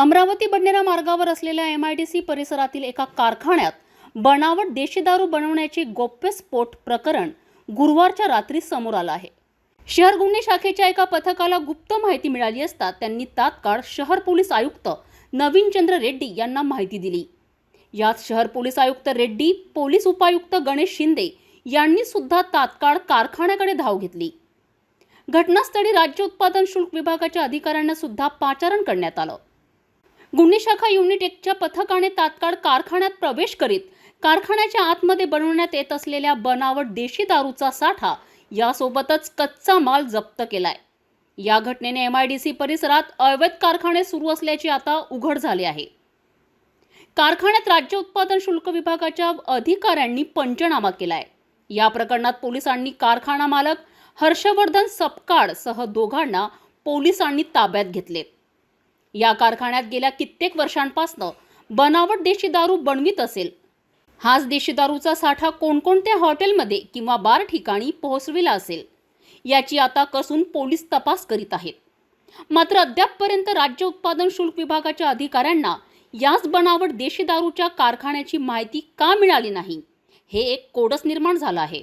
अमरावती बडनेरा मार्गावर असलेल्या M I D C परिसरातील एका कारखान्यात बनावट देशी दारू बनवण्याचे गोप्यस्फोट प्रकरण गुरुवारच्या रात्री समोर आलं आहे. शहर गुन्हे शाखेच्या एका पथकाला गुप्त माहिती मिळाली असता त्यांनी तात्काळ शहर पोलीस आयुक्त नवीन चंद्र रेड्डी यांना माहिती दिली. यात शहर पोलीस आयुक्त रेड्डी पोलीस उपायुक्त गणेश शिंदे यांनी सुद्धा तात्काळ कारखान्याकडे धाव घेतली. घटनास्थळी राज्य उत्पादन शुल्क विभागाच्या अधिकाऱ्यांना सुद्धा पाचारण करण्यात आलं. गुन्हे शाखा युनिट एकच्या पथकाने तात्काळ कारखान्यात प्रवेश करीत कारखान्याच्या आतमध्ये बनवण्यात येत असलेल्या बनावट देशी दारूचा साठा यासोबतच कच्चा माल जप्त केलाय. या घटनेने एम आय डी सी परिसरात अवैध कारखाने सुरू असल्याचे आता उघड झाले आहे. कारखान्यात राज्य उत्पादन शुल्क विभागाच्या अधिकाऱ्यांनी पंचनामा केलाय. या प्रकरणात पोलिसांनी कारखाना मालक हर्षवर्धन सपकाळ सह दोघांना पोलिसांनी ताब्यात घेतले. या कारखान्यात गेल्या कित्येक वर्षांपासनं बनावट देशी दारू बनवित असेल. हाच देशी दारूचा साठा कोणकोणत्या हॉटेलमध्ये किंवा बार ठिकाणी पोहोचविला असेल याची आता कसून पोलीस तपास करीत आहेत. मात्र अद्यापपर्यंत राज्य उत्पादन शुल्क विभागाच्या अधिकाऱ्यांना याच बनावट देशी दारूच्या कारखान्याची माहिती का मिळाली नाही हे एक कोडस निर्माण झालं आहे.